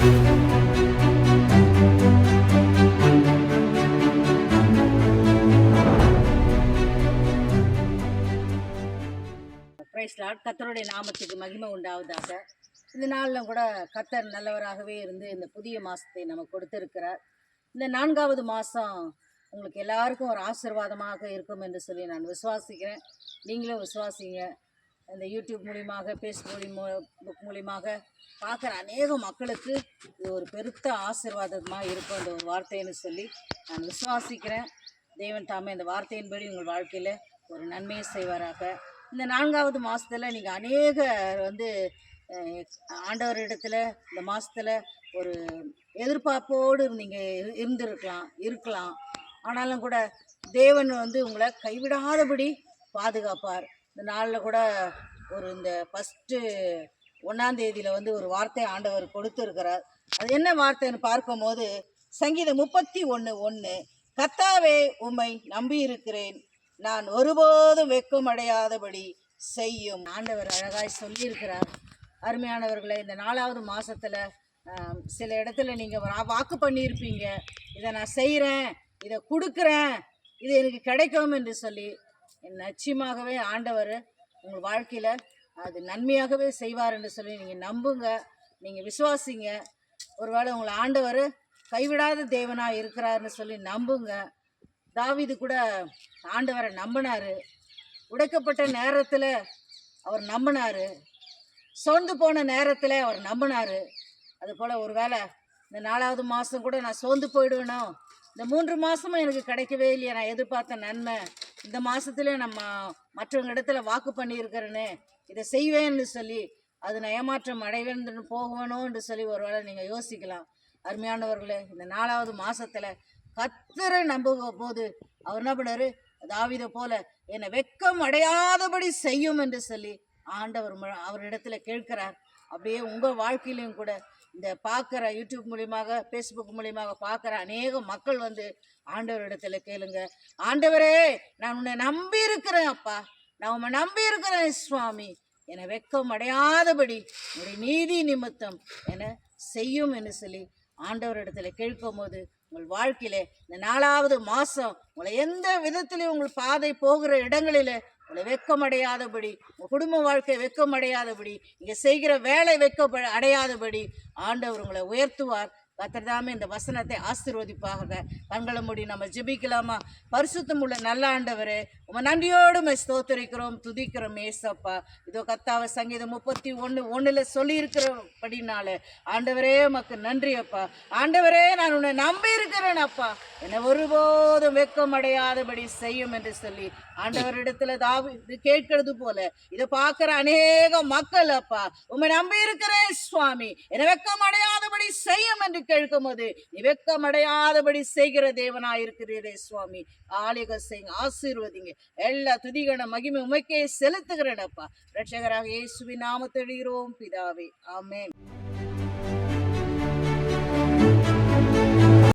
Price கத்தருடைய நாமத்துக்கு மகிமை உண்டாவதாக. இந்த நாளிலும் கூட கத்தர் நல்லவராகவே இருந்து இந்த புதிய மாதத்தை நமக்கு கொடுத்திருக்கிறார். இந்த நான்காவது மாதம் உங்களுக்கு எல்லாருக்கும் ஒரு ஆசீர்வாதமாக இருக்கும் என்று சொல்லி நான் விசுவாசிக்கிறேன். நீங்களும் விசுவாசிங்க. இந்த யூடியூப் மூலியமாக ஃபேஸ்புக் புக் மூலியமாக பார்க்குற அநேக மக்களுக்கு இது ஒரு பெருத்த ஆசீர்வாதமாக இருக்கும் இந்த ஒரு வார்த்தைன்னு சொல்லி நான் விசுவாசிக்கிறேன். தேவன் தாமே இந்த வார்த்தையின்படி உங்கள் வாழ்க்கையில் ஒரு நன்மையை செய்வாராக. இந்த நான்காவது மாதத்தில் நீங்கள் அநேக வந்து ஆண்டவர் ஆண்டவரிடத்துல இந்த மாதத்தில் ஒரு எதிர்பார்ப்போடு நீங்கள் இருந்திருக்கலாம் இருக்கலாம். ஆனாலும் கூட தேவன் வந்து உங்களை கைவிடாதபடி பாதுகாப்பார். இந்த நாளில் கூட ஒரு இந்த ஃபஸ்ட்டு ஒன்றாந்தேதியில் வந்து ஒரு வார்த்தை ஆண்டவர் கொடுத்துருக்கிறார். அது என்ன வார்த்தைன்னு பார்க்கும்போது சங்கீதம் முப்பத்தி ஒன்று ஒன்று கத்தாவே உம்மை நம்பி இருக்கிறேன் நான் ஒருபோதும் வெக்கம் அடையாதபடி செய்யும். ஆண்டவர் அழகாய் சொல்லியிருக்கிறார். அருமையானவர்களை இந்த நாலாவது மாதத்தில் சில இடத்துல நீங்கள் வாக்கு பண்ணியிருப்பீங்க. இதை நான் செய்கிறேன் இதை கொடுக்குறேன் இது எனக்கு கிடைக்கும் என்று சொல்லி நிச்சயமாகவே ஆண்டவர் உங்கள் வாழ்க்கையில் அது நன்மையாகவே செய்வார் என்று சொல்லி நீங்கள் நம்புங்க நீங்கள் விசுவாசிங்க. ஒருவேளை உங்களை ஆண்டவர் கைவிடாத தேவனாக இருக்கிறாருன்னு சொல்லி நம்புங்க. தாவிது கூட ஆண்டவரை நம்பினாரு. உடைக்கப்பட்ட நேரத்தில் அவர் நம்பினாரு. சோர்ந்து போன நேரத்தில் அவர் நம்பினாரு. அதுபோல் ஒருவேளை இந்த நாலாவது மாதம் கூட நான் சோர்ந்து போயிடுவேனோ? இந்த மூன்று மாதமும் எனக்கு கிடைக்கவே இல்லையா. நான் எதிர்பார்த்த நன்மை. இந்த மாதத்துல நம்ம மற்றவங்க இடத்துல வாக்கு பண்ணியிருக்கிறேன்னு இதை செய்வேன்னு சொல்லி அது நான் ஏமாற்றம் அடைவேன் போகணும்னு சொல்லி ஒரு வேளை நீங்கள் யோசிக்கலாம். அருமையானவர்களே இந்த நாலாவது மாசத்துல கத்தரை நம்புக போது அவர் என்ன பண்ணாரு? தாவித போல என்னை வெக்கம் அடையாதபடி செய்யும் என்று சொல்லி ஆண்டவர் அவர் அவரிடத்துல கேட்கிறார். அப்படியே உங்கள் வாழ்க்கையிலையும் கூட இந்த பார்க்குற யூடியூப் மூலியமாக ஃபேஸ்புக் மூலியமாக பார்க்குற அநேக மக்கள் வந்து ஆண்டவரிடத்துல கேளுங்க. ஆண்டவரே நான் உன்னை நம்பி இருக்கிறேன் அப்பா. நான் உன்னை நம்பி இருக்கிறேன் சுவாமி. என்னை வெக்கம் அடையாதபடி ஒரு நீதி நிமித்தம் என செய்யும் என்று சொல்லி ஆண்டவரிடத்துல கேட்கும் போது உங்கள் வாழ்க்கையில இந்த நாலாவது மாதம் உங்களை எந்த விதத்திலையும் உங்கள் பாதை போகிற இடங்களில் உங்களை வெக்கமடையாதபடி உங்கள் குடும்ப வாழ்க்கை வெக்கமடையாதபடி இங்கே செய்கிற வேலை வெக்க அடையாதபடி ஆண்டவர் உங்களை உயர்த்துவார். கத்தர்தாமே இந்த வசனத்தை ஆசிர்வதிப்பாக. கண்களை மூடி நம்ம ஜெபிக்கலாமா? பரிசுத்தம் உள்ள நல்ல ஆண்டவர் உம நன்றியோடு ஸ்தோத்தரிக்கிறோம் துதிக்கிறோம் ஏசப்பா. இதோ கத்தாவ சங்கீதம் முப்பத்தி ஒன்று ஒன்றில் சொல்லியிருக்கிறபடினால ஆண்டவரே உமக்கு நன்றி அப்பா. ஆண்டவரே நான் உன்னை நம்பி இருக்கிறேன் அப்பா. என்னை ஒருபோதும் வெக்கம் அடையாதபடி செய்யும் என்று சொல்லி ஆண்டவரிடத்துல தாவி இது கேட்கிறது போல இதை பார்க்குற அநேக மக்கள் அப்பா உம்மை நம்பி இருக்கிறேன் சுவாமி. என்னை வெக்கம் அடையாதபடி செய்யும் என்று கேட்கும் போது நீ வெக்கம் அடையாதபடி செய்கிற தேவனாயிருக்கிறீரே சுவாமி. ஆலயக செய்யுங்க ஆசீர்வதிங்க. எல்லா துதிகன மகிமை உமைக்கையை செலுத்துகிறேன் அப்பா ரட்சகராக இயேசுவின் தெழுகிறோம் பிதாவே. ஆமேன்.